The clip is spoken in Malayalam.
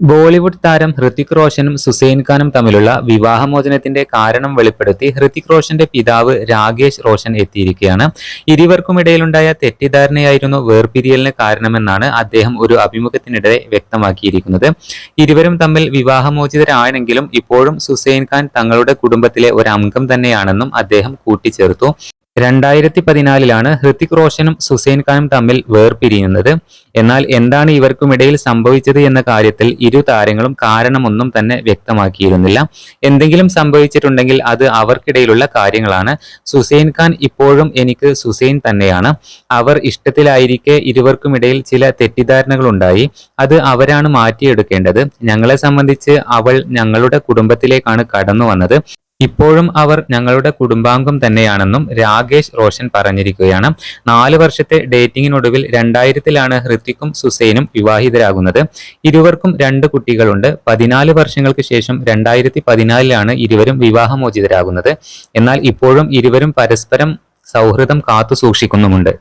ബോളിവുഡ് താരം ഹൃതിക് റോഷനും സുസൈൻ ഖാനും തമ്മിലുള്ള വിവാഹമോചനത്തിന്റെ കാരണം വെളിപ്പെടുത്തി ഹൃതിക് റോഷന്റെ പിതാവ് രാകേഷ് റോഷൻ എത്തിയിരിക്കുകയാണ്. ഇരുവർക്കും ഇടയിലുണ്ടായ തെറ്റിദ്ധാരണയായിരുന്നു വേർപിരിയലിന് കാരണമെന്നാണ് അദ്ദേഹം ഒരു അഭിമുഖത്തിനിടെ വ്യക്തമാക്കിയിരിക്കുന്നത്. ഇരുവരും തമ്മിൽ വിവാഹമോചിതരാണെങ്കിലും ഇപ്പോഴും സുസൈൻ ഖാൻ തങ്ങളുടെ കുടുംബത്തിലെ ഒരു അംഗം തന്നെയാണെന്നും അദ്ദേഹം കൂട്ടിച്ചേർത്തു. രണ്ടായിരത്തി പതിനാലിലാണ് ഹൃതിക് റോഷനും സുസൈൻ ഖാനും തമ്മിൽ വേർപിരിയുന്നത്. എന്നാൽ എന്താണ് ഇവർക്കുമിടയിൽ സംഭവിച്ചത് എന്ന കാര്യത്തിൽ ഇരു താരങ്ങളും കാരണമൊന്നും തന്നെ വ്യക്തമാക്കിയിരുന്നില്ല. എന്തെങ്കിലും സംഭവിച്ചിട്ടുണ്ടെങ്കിൽ അത് അവർക്കിടയിലുള്ള കാര്യങ്ങളാണ്. സുസൈൻ ഖാൻ ഇപ്പോഴും എനിക്ക് സുസൈൻ തന്നെയാണ്. അവർ ഇഷ്ടത്തിലായിരിക്കെ ഇരുവർക്കുമിടയിൽ ചില തെറ്റിദ്ധാരണകളുണ്ടായി. അത് അവരാണ് മാറ്റിയെടുക്കേണ്ടത്. ഞങ്ങളെ സംബന്ധിച്ച് അവൾ ഞങ്ങളുടെ കുടുംബത്തിലേക്കാണ് കടന്നു വന്നത് ഇപ്പോഴും അവർ ഞങ്ങളുടെ കുടുംബാംഗം തന്നെയാണെന്നും രാകേഷ് റോഷൻ പറഞ്ഞിരിക്കുകയാണ്. നാല് വർഷത്തെ ഡേറ്റിംഗിനൊടുവിൽ രണ്ടായിരത്തിലാണ് ഹൃത്തിക്കും സുസൈനും വിവാഹിതരാകുന്നത്. ഇരുവർക്കും രണ്ട് കുട്ടികളുണ്ട്. പതിനാല് വർഷങ്ങൾക്ക് ശേഷം രണ്ടായിരത്തി പതിനാലിലാണ് ഇരുവരും വിവാഹമോചിതരാകുന്നത്. എന്നാൽ ഇപ്പോഴും ഇരുവരും പരസ്പരം സൗഹൃദം കാത്തു സൂക്ഷിക്കുന്നുമുണ്ട്